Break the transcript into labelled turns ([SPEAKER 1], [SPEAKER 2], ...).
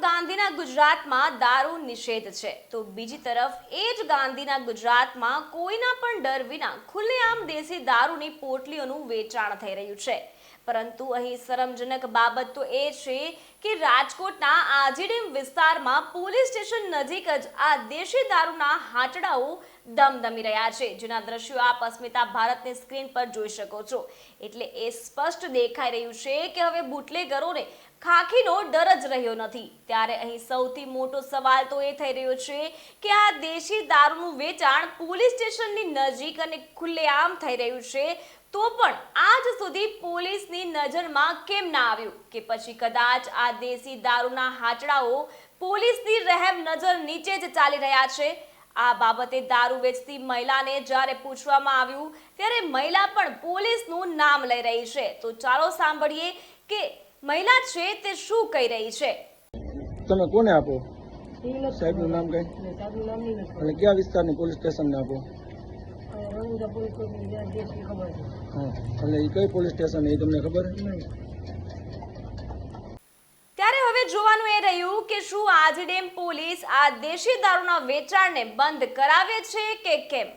[SPEAKER 1] ગાંધીના ગુજરાતમાં દારૂ નિષેધ છે. તો બીજી તરફ, એ જ ગાંધીના ગુજરાતમાં કોઈના પણ ડર વિના ખુલ્લેઆમ દેશી દારૂની પોટલીઓનું વેચાણ થઈ રહ્યું છે. પરંતુ અહીં શરમજનક બાબત તો એ છે કે રાજકોટના આજીડેમ વિસ્તારમાં પોલીસ સ્ટેશન નજીક જ આ દેશી દારૂના હાટડાઓ દમદમી રહ્યા છે. જેના દ્રશ્યો આપ અસ્મિતા ભારતની સ્ક્રીન પર જોઈ શકો છો. એટલે એ સ્પષ્ટ દેખાઈ રહ્યું છે કે હવે બુટલેગરોને ખાખીનો ડર જ રહ્યો નથી. ત્યારે અહીં સૌથી મોટો સવાલ તો એ થઈ રહ્યો છે કે આ દેશી દારૂનું વેચાણ પોલીસ સ્ટેશનની નજીક અને ખુલ્લેઆમ થઈ રહ્યું છે, તો પણ આજ સુધી પોલીસની નજરમાં કેમ ના આવ્યું? કે પછી કદાચ આ દેશી દારૂના હાચડાઓ પોલીસની રહેમ નજર નીચે જ ચાલી રહ્યા છે? આ બાબતે દારૂ વેચતી મહિલાને જ્યારે પૂછવામાં આવ્યું ત્યારે મહિલા પણ પોલીસનું નામ લઈ રહી છે. તો ચાલો સાંભળીએ કે મહિલા છે તે શું કહી રહી છે.
[SPEAKER 2] તમે કોને આપો? સાહેબનું નામ કઈ? અને કયા વિસ્તારની પોલીસ સ્ટેશનને આપો? એટલે એ કઈ પોલીસ સ્ટેશન એ તમને ખબર?
[SPEAKER 1] જોવાનું એ રહ્યું કે શું આજીડેમ પોલીસ આ દેશી દારૂના વેચાણને બંધ કરાવે છે કે કેમ?